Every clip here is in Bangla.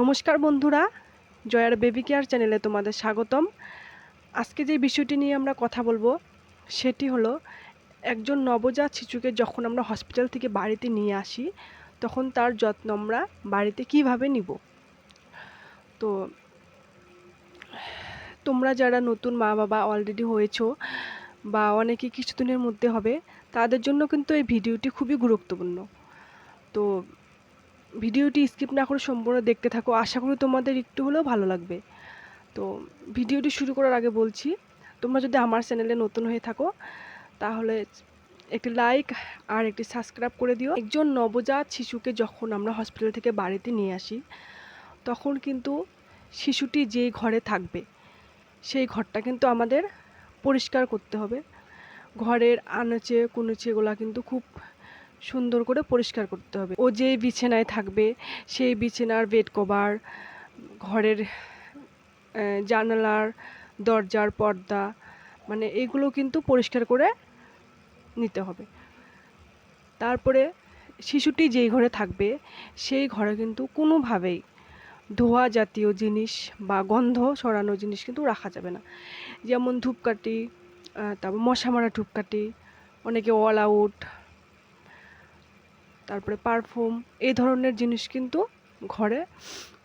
নমস্কার বন্ধুরা, জয়ার বেবি কেয়ার চ্যানেলে তোমাদের স্বাগতম। আজকে যে বিষয়টি নিয়ে আমরা কথা বলব, সেটি হলো একজন নবজাত শিশুকে যখন আমরা হসপিটাল থেকে বাড়িতে নিয়ে আসি, তখন তার যত্ন আমরা বাড়িতে কীভাবে নিব? তো, তোমরা যারা নতুন মা বাবা অলরেডি হয়েছো বা অনেকে কিছুদিনের মধ্যে হবে, তাদের জন্য কিন্তু এই ভিডিওটি খুবই গুরুত্বপূর্ণ। তো ভিডিওটি স্কিপ না করে সম্পূর্ণ দেখতে থাকো। আশা করি তোমাদের একটু হলেও ভালো লাগবে। তো ভিডিওটি শুরু করার আগে বলছি, তোমরা যদি আমার চ্যানেলে নতুন হয়ে থাকো, তাহলে একটি লাইক আর একটি সাবস্ক্রাইব করে দিও। একজন নবজাত শিশুকে যখন আমরা হসপিটাল থেকে বাড়িতে নিয়ে আসি, তখন কিন্তু শিশুটি যেই ঘরে থাকবে, সেই ঘরটা কিন্তু আমাদের পরিষ্কার করতে হবে। ঘরের আনাচে কুনুচেগুলা কিন্তু খুব সুন্দর করে পরিষ্কার করতে হবে। ও যে বিছানায় থাকবে, সেই বিছানার বেড কভার, ঘরের জানালার দরজার পর্দা মানে এগুলো কিন্তু পরিষ্কার করে নিতে হবে। তারপরে শিশুটি যেই ঘরে থাকবে, সেই ঘরে কিন্তু কোনোভাবেই ধোয়া জাতীয় জিনিস বা গন্ধ সরানো জিনিস কিন্তু রাখা যাবে না। যেমন ধূপকাঠি তারপর মশা মারা ধূপকাঠি, অনেকে অল আউট তারপরে পারফিউম এই ধরনের জিনিস কিন্তু ঘরে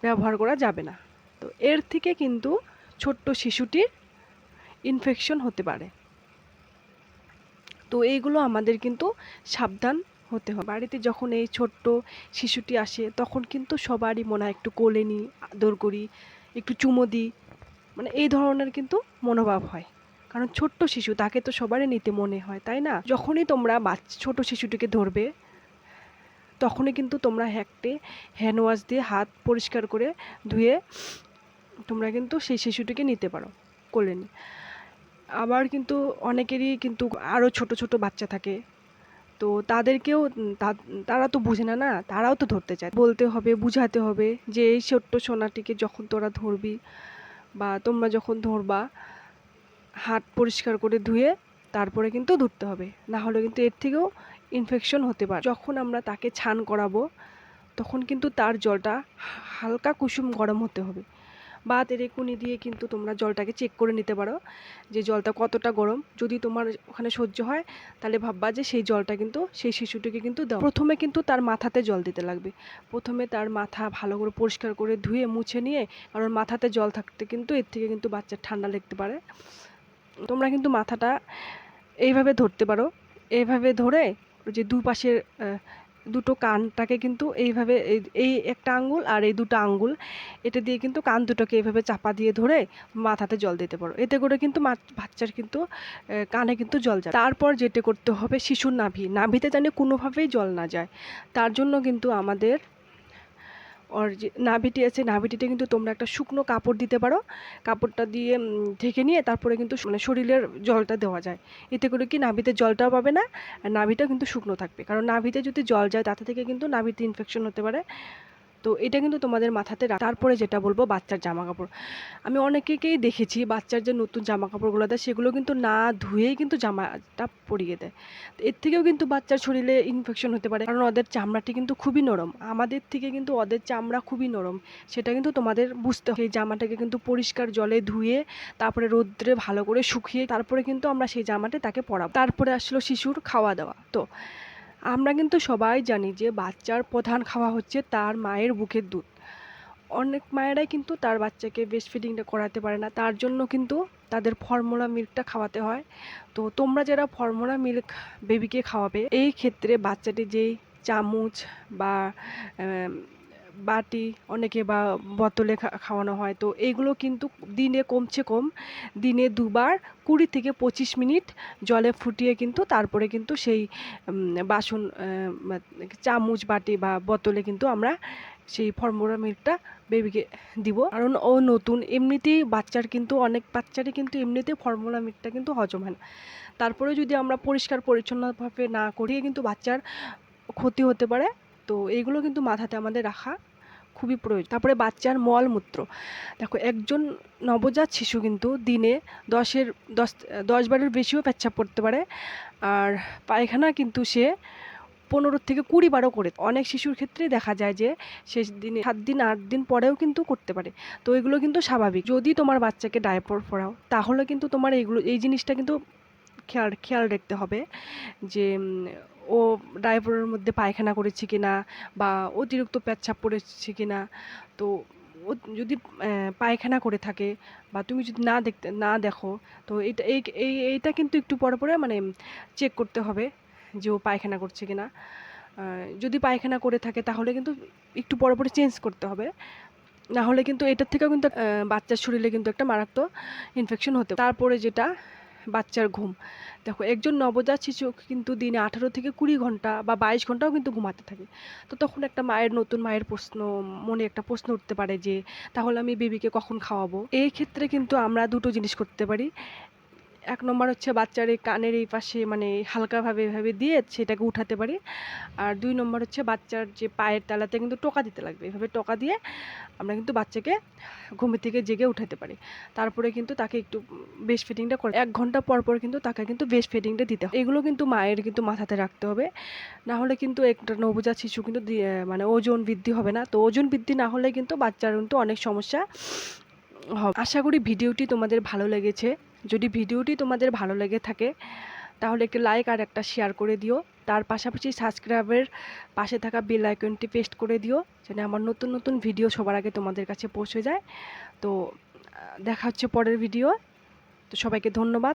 ব্যবহার করা যাবে না। তো এর থেকে কিন্তু ছোট্ট শিশুটির ইনফেকশন হতে পারে। তো এইগুলো আমাদের কিন্তু সাবধান হতে হবে। বাড়িতে যখন এই ছোট্ট শিশুটি আসে, তখন কিন্তু সবারই মনে হয় একটু কোলে নিই, আদর করি, একটু চুমো দিই। মানে এই ধরনের কিন্তু মনোভাব হয়। কারণ ছোট্ট শিশু, তাকে তো সবারই নিতে মনে হয়, তাই না? যখনই তোমরা বাচ্চা ছোট শিশুটিকে ধরবে তখনই কিন্তু তোমরা হ্যাকটে হ্যান্ড ওয়াশ দিয়ে হাত পরিষ্কার করে ধুয়ে তোমরা কিন্তু সেই শিশুটিকে নিতে পারো কোলে নিয়ে। আবার কিন্তু অনেকেরই কিন্তু আরও ছোট ছোট বাচ্চা থাকে। তো তাদেরকেও তারা তো বুঝে না না? তারাও তো ধরতে চায়। বলতে হবে, বুঝাতে হবে যে এই ছোট্ট সোনাটিকে যখন তোরা ধরবি বা তোমরা যখন ধরবা, হাত পরিষ্কার করে ধুয়ে তারপরে কিন্তু ধরতে হবে। না হলে কিন্তু এর থেকেও ইনফেকশন হতে পারে। যখন আমরা তাকে ছান করাবো, তখন কিন্তু তার জলটা হালকা কুসুম গরম হতে হবে। বা তেরেকুনি দিয়ে কিন্তু তোমরা জলটাকে চেক করে নিতে পারো যে জলটা কতটা গরম। যদি তোমার ওখানে সহ্য হয়, তাহলে ভাববা যে সেই জলটা কিন্তু, সেই শিশুটিকে কিন্তু দাও। প্রথমে কিন্তু তার মাথাতে জল দিতে লাগবে। প্রথমে তার মাথা ভালো করে পরিষ্কার করে ধুয়ে, মুছে নিয়ে, কারণ মাথাতে জল থাকতে কিন্তু এর থেকে কিন্তু বাচ্চার ঠান্ডা লাগতে পারে। তোমরা কিন্তু মাথাটা এইভাবে ধরতে পারো। এইভাবে ধরে যে দুপাশের দুটো কানটাকে কিন্তু এইভাবে এই- একটা আঙ্গুল আর এই দুটো আঙ্গুল, এটা দিয়ে কিন্তু কান দুটোকে এইভাবে চাপা দিয়ে ধরে মাথাতে জল দিতে পারো। এতে করে কিন্তু বাচ্চার কিন্তু কানে কিন্তু জল যায় তারপর যেটা করতে হবে শিশুর নাভি। নাভিতে যেন কোনোভাবেই জল না যায়, তার জন্য কিন্তু আমাদের ওর যে নাভিটি আছে, নাভিটিতে কিন্তু তোমরা একটা শুকনো কাপড় দিতে পারো। কাপড়টা দিয়ে ঢেকে নিয়ে তারপরে কিন্তু মানে শরীরের জলটা দেওয়া যায়। এতে করে কি নাভিতে জলটাও পাবে না, আর নাভিটা কিন্তু শুকনো থাকবে। কারণ নাভিতে যদি জল যায়, তাতে থেকে কিন্তু নাভিতে ইনফেকশন হতে পারে। তো এটা কিন্তু তোমাদের মাথাতে তারপরে যেটা বলব বাচ্চার জামা কাপড় আমি অনেকেকেই দেখেছি বাচ্চার যে নতুন জামা কাপড়গুলো দেয়, সেগুলো কিন্তু না ধুয়েই কিন্তু জামাটা পরিয়ে দেয়। এর থেকেও কিন্তু বাচ্চার শরীরে ইনফেকশন হতে পারে, কারণ ওদের চামড়াটি কিন্তু খুবই নরম। আমাদের থেকে কিন্তু ওদের চামড়া খুবই নরম, সেটা কিন্তু তোমাদের বুঝতে হবে। জামাটাকে কিন্তু পরিষ্কার জলে ধুয়ে, তারপরে রোদ্রে ভালো করে শুকিয়ে, তারপরে কিন্তু আমরা সেই জামাটা তাকে পরাবো। তারপরে আসলো শিশুর খাওয়া দাওয়া। তো আমরা কিন্তু সবাই জানি যে বাচ্চার প্রধান খাওয়া হচ্ছে তার মায়ের বুকের দুধ। অনেক মায়েরাই কিন্তু তার বাচ্চাকে বেস্ট ফিডিংটা করাতে পারে না, তার জন্য কিন্তু তাদের ফর্মুলা মিল্কটা খাওয়াতে হয়। তো তোমরা যারা ফর্মুলা মিল্ক বেবিকে খাওয়াবে, এই ক্ষেত্রে বাচ্চাটি যেই চামচ বা বাটি, অনেকে বা বোতলে খাওয়ানো হয়। তো এইগুলো কিন্তু দিনে কমছে কম, দিনে দুবার কুড়ি থেকে পঁচিশ মিনিট জলে ফুটিয়ে কিন্তু তারপরে কিন্তু সেই বাসন চামচ, বাটি বা বোতলে কিন্তু আমরা সেই ফর্মুলা মিল্কটা বেবিকে দিব। কারণ ও নতুন, এমনিতেই বাচ্চার কিন্তু অনেক, বাচ্চারই কিন্তু এমনিতেই ফর্মুলা মিল্কটা কিন্তু হজম হয় না। তারপরে যদি আমরা পরিষ্কার, পরিচ্ছন্নভাবে না করিয়ে কিন্তু বাচ্চার ক্ষতি হতে পারে, তো এইগুলো কিন্তু মাথাতে আমাদের রাখা খুবই প্রয়োজন। তারপরে বাচ্চার মলমূত্র। দেখো, একজন নবজাত শিশু কিন্তু দিনে দশের, দশ দশ বারের বেশিও পেচ্ছাপ করতে পারে। আর পায়খানা কিন্তু সে পনেরো থেকে কুড়ি বারও করে। অনেক শিশুর ক্ষেত্রে দেখা যায় যে শেষ দিনে সাত দিন, আট দিন পরেও কিন্তু করতে পারে। তো এগুলো কিন্তু স্বাভাবিক। যদি তোমার বাচ্চাকে ডায়পার পরাও, তাহলে কিন্তু তোমার এইগুলো, এই জিনিসটা কিন্তু খেয়াল খেয়াল রাখতে হবে যে ও ড্রাইভারের মধ্যে পায়খানা করেছে কিনা বা অতিরিক্ত পেচ্ছাপ পড়েছে কিনা তো ও যদি পায়খানা করে থাকে বা তুমি যদি না দেখতে না দেখো তো এটা এই এই এইটা কিন্তু একটু পরে পরে মানে চেক করতে হবে যে ও পায়খানা করছে কিনা আহ, যদি পায়খানা করে থাকে তাহলে কিন্তু একটু পরে পরে চেঞ্জ করতে হবে। না হলে কিন্তু এটার থেকেও কিন্তু বাচ্চার শরীরে কিন্তু একটা মারাত্মক ইনফেকশন হতে পারে। তারপরে যেটা বাচ্চার ঘুম। দেখো, একজন নবজাত শিশু কিন্তু দিনে আঠারো থেকে কুড়ি ঘণ্টা বা বাইশ ঘন্টাও কিন্তু ঘুমাতে থাকে। তো তখন একটা মায়ের নতুন মায়ের প্রশ্ন, মনে একটা প্রশ্ন উঠতে পারে যে, তাহলে আমি বেবিকে কখন খাওয়াবো? এই ক্ষেত্রে কিন্তু আমরা দুটো জিনিস করতে পারি। এক নম্বর হচ্ছে বাচ্চার এই কানের এই পাশে মানে হালকাভাবে এভাবে দিয়ে সেটাকে উঠাতে পারি। আর দুই নম্বর হচ্ছে বাচ্চার যে পায়ের তালাতে কিন্তু টোকা দিতে লাগবে। এভাবে টোকা দিয়ে আমরা কিন্তু বাচ্চাকে ঘুম থেকে জেগে উঠাতে পারি। তারপরে কিন্তু তাকে একটু বেশ ফিটিংটা করে এক ঘণ্টা পর পর কিন্তু তাকে কিন্তু বেশ ফিটিংটা দিতে হবে এগুলো কিন্তু মায়ের কিন্তু মাথাতে রাখতে হবে। না হলে কিন্তু একটা নবজাত শিশু কিন্তু মানে ওজন বৃদ্ধি হবে না। তো ওজন বৃদ্ধি না হলে কিন্তু বাচ্চার কিন্তু অনেক সমস্যা হবে। আশা করি ভিডিওটি তোমাদের ভালো লেগেছে। যদি ভিডিওটি তোমাদের ভালো লেগে থাকে, তাহলে একটি লাইক আর একটা শেয়ার করে দিও। তার পাশাপাশি সাবস্ক্রাইবের পাশে থাকা বেল আইকনটি পেস্ট করে দিও, যেন আমার নতুন নতুন ভিডিও সবার আগে তোমাদের কাছে পৌঁছে যায়। তো দেখা হচ্ছে পরের ভিডিও তো সবাইকে ধন্যবাদ।